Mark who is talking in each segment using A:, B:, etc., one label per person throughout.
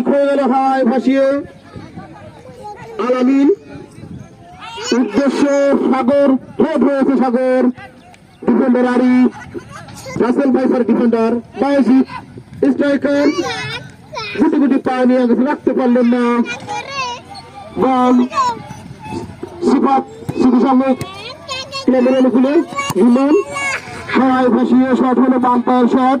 A: Kick হয়ে গেল হাওয়ায় ভাসিয়ে। আলামিন উদ্দেশ্য সাগর হেড হয়েছে সাগর। ডিফেন্ডার আরি, রাসেল ভাইফার ডিফেন্ডার বায়সিক স্ট্রাইকার গুটি গুটি পা নিয়ে গেছে রাখতে পারলেন না। বল সিফাত শুধু সঙ্গে ক্লাবের অনুকূলে হিমন হাওয়ায় ভাসিয়ে শট হলো bumper shot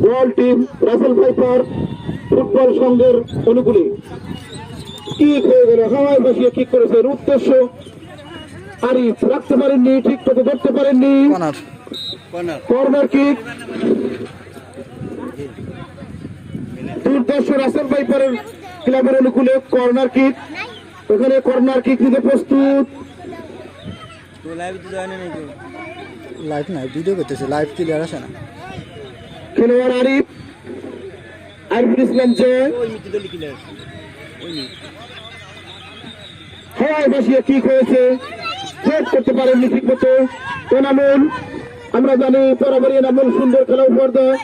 A: ball team Russell Viper football সংঘের অনুকূলে কিক হয়ে গেল হাওয়ায় ভাসিয়ে কিক করেছেন উদ্দেশ্য আরিফ রাখতে পারেননি ঠিক মতো ধরতে পারেননি।
B: কর্নার
A: কর্নার কিক দুর্দর্শ রাসেল ভাইপারের ক্লাবের অনুকূলে কর্নার কিক ওখানে কর্নার কিক নিতে প্রস্তুত।
B: লাইভ নাই ভিডিও করতেছে লাইভ ক্লিয়ার আসে না।
A: খেলোয়াড় আরিফ, আরিফুল ইসলাম জয় হাওয়ায় কিক হয়েছে সেট করতে পারেননি ঠিক মতো এনামুল, আমরা জানি বরাবরই এনামুল সুন্দর খেলা উপহার দেয়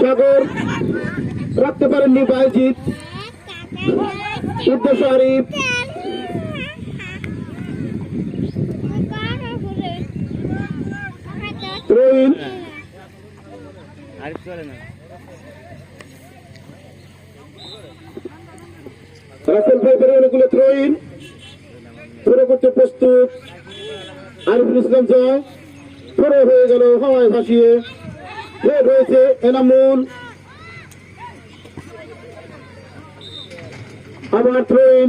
A: সাগর, রাখতে পারেননি বাইজিৎ উদ্দেশ্য আরিফ। রোহিন রাসেল ভাইপের অনুকূলে থ্রোইন থ্রো করতে প্রস্তুত। আরিফুল ইসলাম জয়। হয়ে গেল হাওয়ায় ভাসিয়ে। হেড হয়েছে এনামুল। আবার থ্রোইন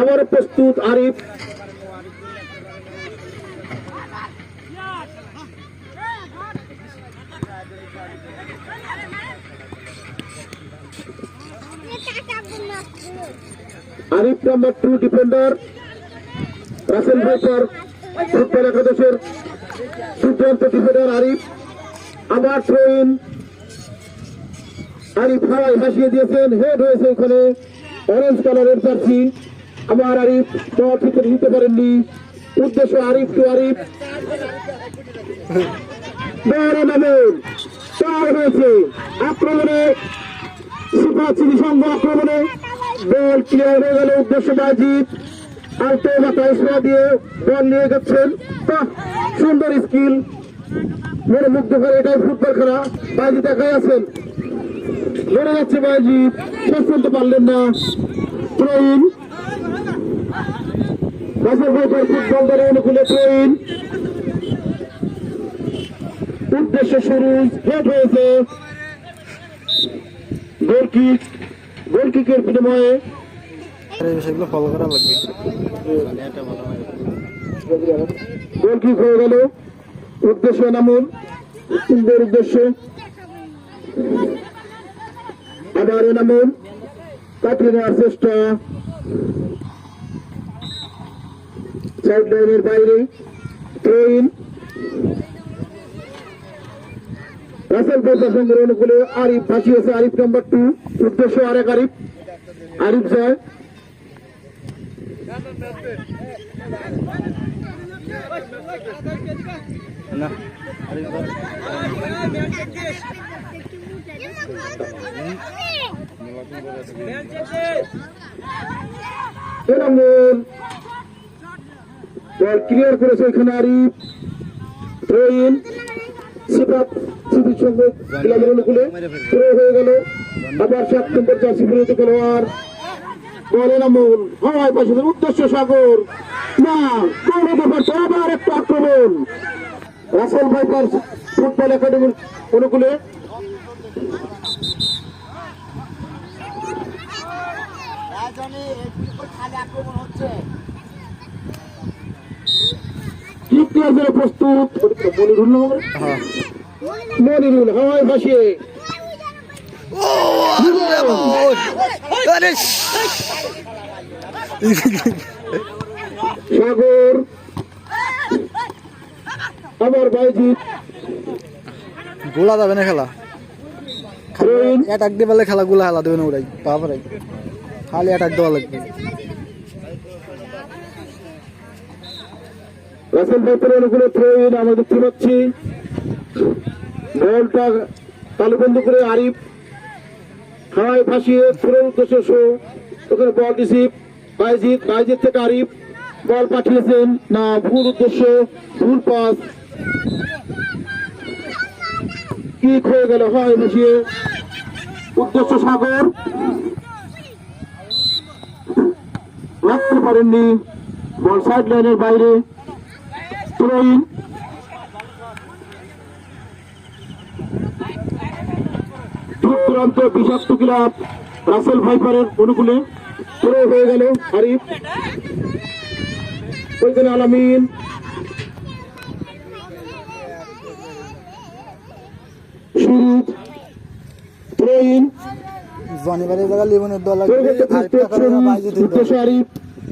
A: আবার প্রস্তুত Arif. Arif number two defender Russell Viper football একাদশের দুর্দান্ত ডিফেন্ডার আরিফ। আবার থ্রোইন আরিফ হাওয়ায় ভাসিয়ে দিয়েছেন হেড হয়েছে ওখানে অরেঞ্জ কালারের জার্সি আবার আরিফ বল ঠিক দিতে পারেননি। উদ্দেশ্য আরিফ টু আরিফ। বড় নামুন চার হয়েছে। আক্রমণে সিটি সংঘ আক্রমণে বল ক্লিয়ার হয়ে গেল উদ্দেশ্য বাজিত। আলতো মাথায় ছোঁয়া দিয়ে বল নিয়ে যাচ্ছেন। সুন্দর স্কিল। মনে মুগ্ধ করে এটাই ফুটবল খেলা। বাজি দেখাই আছেন। মনে যাচ্ছে বাজি শেষ করতে পারলেন না। রাসেল ভাইপার ফুটবল দলের অনুকূলে প্রবীণ। উদ্দেশ্য শুরু হেড হয়েছে। গোলকিক গোলকিকের বিনিময়ে
B: সেগুলো ফলো করা লাগবে।
A: গোলকিক হয়ে গেল। উদ্দেশ্য নামুন সুন্দর উদ্দেশ্য। আবার নামুন কাটিয়ে নেওয়ার চেষ্টা। সাইড লাইনের বাইরে। ট্রেন রাসেল ফোর্সের সঙ্গে অনুকূলে আরিফ ভাসিয়েছে আরিফ নাম্বার টু উদ্দেশ্য আরেক আরিফ। আরিফ জয় ক্লিয়ার করেছে এখানে আরিফ। সিফাত স্মৃতির সঙ্গে অনুকূলে থ্রো হয়ে গেল আবার সাত নম্বর জার্সি বিরোধী খেলোয়াড় উদ্দেশ্য সাগর না একটা আক্রমণ রাসেল ভাইপার ফুটবল একাডেমির অনুকূলে প্রস্তুত।
B: হ্যাঁ।
A: মনিরুল হাওয়ায় ভাসিয়ে।
B: আরে
A: সাগর। আমার বাইজিৎ।
B: গোলা যাবে না খেলা? অ্যাটাক দিয়ে পারলে খেলা গুলা হেলা দেবে না ওরাই। বাবারাই খালি অ্যাটাক দেওয়া লাগবে।
A: রাসেল অনুকূলে পাচ্ছি। বলটা তালুবন্ধ করে আরিফ হাওয়ায় ভাসিয়ে থ্রোর উদ্দেশ্যে ওখানে বল রিসিভ বাইজিৎ বাইজিৎ থেকে আরিফ, বল পাঠিয়েছেন না, ভুল উদ্দেশ্য, ভুল পাস। কি হয়ে গেল? হয় ভাসিয়ে। উদ্দেশ্য সাগর। রাখতে পারেননি। বল সাইড লাইনের বাইরে। থ্রোইন বিষাক্ত ক্লাব রাসেল ভাইপারের অনুকূলে থ্রো হয়ে গেল ওইখানে আলামিন।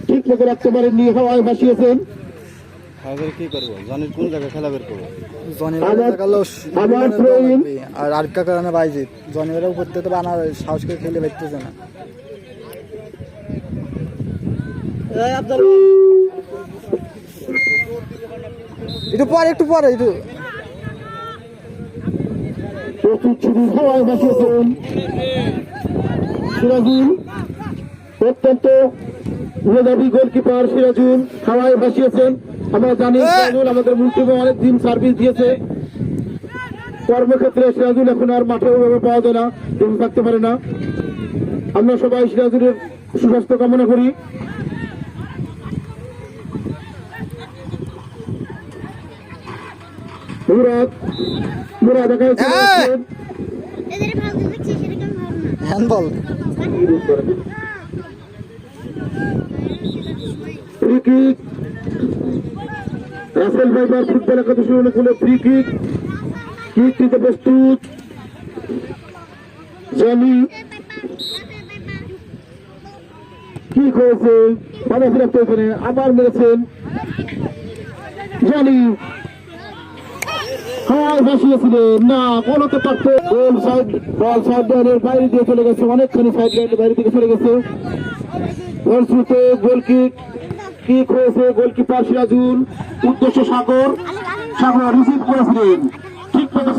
A: ঠিক মতো রাখতে পারেননি, হাওয়ায় ভাসিয়েছেন।
C: কি করব? জানির কোন জায়গায় খেলা বের করব?
B: উপর থেকে বানার সাহস করে খেলে না। একটু পরে একটু পরে একটু।
A: সিরাজুল অত্যন্ত মেধাবী গোলকিপার সিরাজুল হাওয়ায় ভাসিয়েছেন। আমরা জানি সিরাজুল আমাদের মুন্সিপে অনেক দিন সার্ভিস দিয়েছে। কর্মক্ষেত্রে সিরাজুল এখন আর মাঠে ওভাবে পাওয়া যায় না থাকতে পারে না। আমরা সবাই সিরাজুলের সুস্বাস্থ্য কামনা করি। মুরাদ এখানে
B: হ্যান্ডবল
A: ফ্রি কিক রাসেল ভাইবার ফুটবল একাদশী অনুকূলে ফ্রি কিক কিক দিতে প্রস্তুত। জনি। কিক হয়েছে। বাধা ফিরাপ্ত এখানে। আবার মেরেছেন। জনি। গোল বাইরে দিয়ে চলে গেছে। অনেকখানি সাইড লাইনের বাইরে দিকে চলে গেছে। শুরুতে গোল কিক ঠিক হয়েছে গোলকিপার সিরাজুল উদ্দেশ্য সাগর। সাগর রিসিভ করেছিলেন। ঠিক